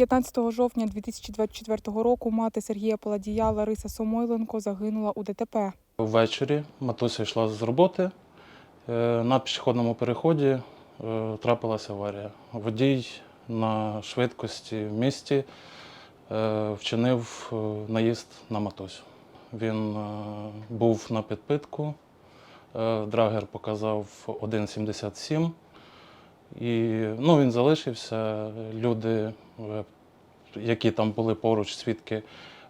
15 жовтня 2024 року мати Сергія Паладія Лариса Самойленко загинула у ДТП. Ввечері матуся йшла з роботи. Е, На пішохідному переході е, трапилася аварія. Водій на швидкості в місті е, вчинив наїзд на матусю. Він був на підпитку, драгер показав 1,77. І ну, він залишився. Люди, е, які там були поруч, свідки,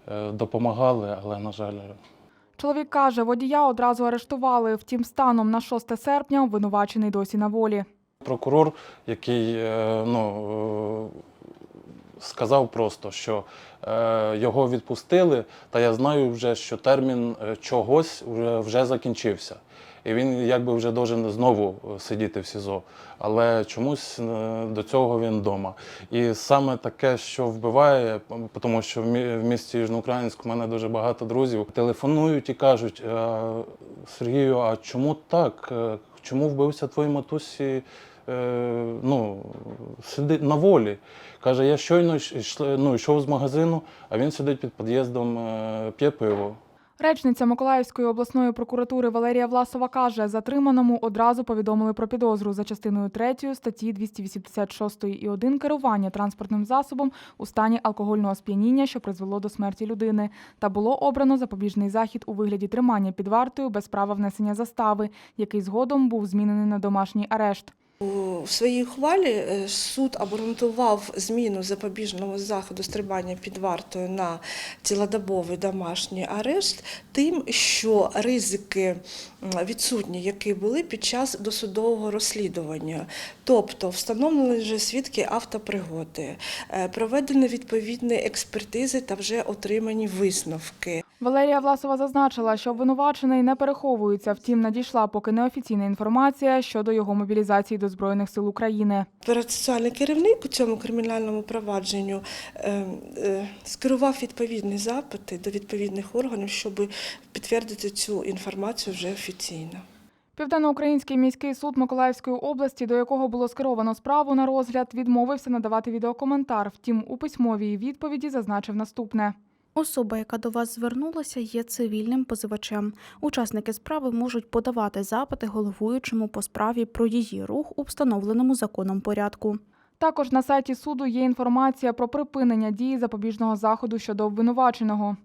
е, допомагали, але, на жаль, Чоловік каже, водія одразу арештували. Втім, станом на 6 серпня обвинувачений досі на волі. Прокурор, який е, ну, е, сказав просто, що е, його відпустили, та я знаю вже, що термін е, чогось вже, вже закінчився. І він якби вже должен знову е, сидіти в СІЗО. Але чомусь е, до цього він вдома. І саме таке, що вбиває, тому що в мі- в місті Южноукраїнську в мене дуже багато друзів телефонують і кажуть: «Е, Сергію, а чому так? Чому вбився твої матусі? е, ну, сидить на волі. Каже, я щойно ну, йшов з магазину, а він сидить під під'їздом, е, п'є пиво. Речниця Миколаївської обласної прокуратури Валерія Власова каже, затриманому одразу повідомили про підозру за частиною 3 статті 286 і 1 керування транспортним засобом у стані алкогольного сп'яніння, що призвело до смерті людини, та було обрано запобіжний захід у вигляді тримання під вартою без права внесення застави, який згодом був змінений на домашній арешт. У своїй ухвалі е, суд обґрунтував зміну запобіжного заходу стримання під вартою на цілодобовий домашній арешт тим, що ризики відсутні, які були під час досудового розслідування, тобто встановлені вже свідки автопригоди, е, проведені відповідні експертизи та вже отримані висновки. Валерія Власова зазначила, що обвинувачений не переховується, втім надійшла поки неофіційна інформація щодо його мобілізації до Збройних сил України. Процесуальний керівник у цьому кримінальному провадженню е, е, скерував відповідні запити до відповідних органів, щоб підтвердити цю інформацію вже офіційно. Південноукраїнський міський суд Миколаївської області, до якого було скеровано справу на розгляд, відмовився надавати відеокоментар. Втім, у письмовій відповіді зазначив наступне. Особа, яка до вас звернулася, є цивільним позивачем. Учасники справи можуть подавати запити головуючому по справі про її рух у встановленому законом порядку. Також на сайті суду є інформація про припинення дії запобіжного заходу щодо обвинуваченого.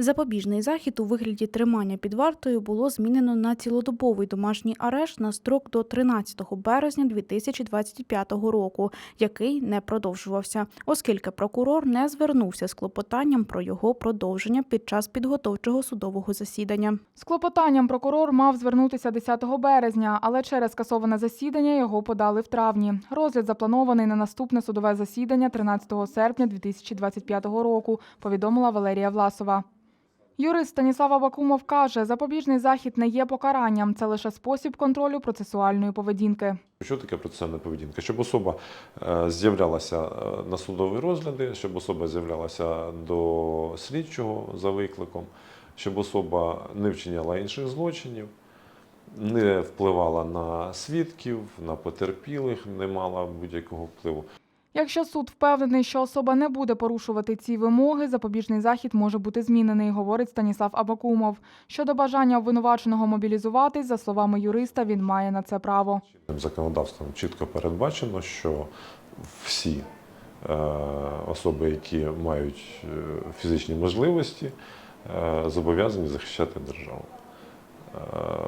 Запобіжний захід у вигляді тримання під вартою було змінено на цілодобовий домашній арешт на строк до 13 березня 2025 року, який не продовжувався, оскільки прокурор не звернувся з клопотанням про його продовження під час підготовчого судового засідання. З клопотанням прокурор мав звернутися 10 березня, але через скасоване засідання його подали в травні. Розгляд запланований на наступне судове засідання 13 серпня 2025 року, повідомила Валерія Власова. Юрист Станіслав Абакумов каже, запобіжний захід не є покаранням, це лише спосіб контролю процесуальної поведінки. Що таке процесуальна поведінка? Щоб особа е, з'являлася е, на судові розгляди, щоб особа з'являлася до слідчого за викликом, щоб особа не вчиняла інших злочинів, не впливала на свідків, на потерпілих, не мала будь-якого впливу. Якщо суд впевнений, що особа не буде порушувати ці вимоги, запобіжний захід може бути змінений, говорить Станіслав Абакумов. Щодо бажання обвинуваченого мобілізуватись, за словами юриста, він має на це право. Законодавством чітко передбачено, що всі е, особи, які мають е, фізичні можливості, е, зобов'язані захищати державу.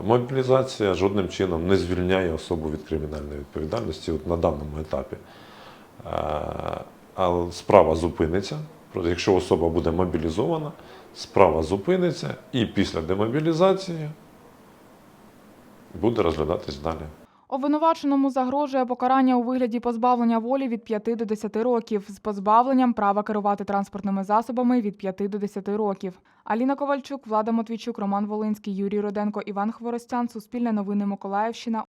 Мобілізація жодним чином не звільняє особу від кримінальної відповідальності от на даному етапі. Справа зупиниться. Якщо особа буде мобілізована, справа зупиниться і після демобілізації буде розглядатись далі. Обвинуваченому загрожує покарання у вигляді позбавлення волі від 5 до 10 років з позбавленням права керувати транспортними засобами від 5 до 10 років. Аліна Ковальчук, Влада Матвійчук, Роман Волинський, Юрій Роденко, Іван Хворостян. Суспільне новини Миколаївщина.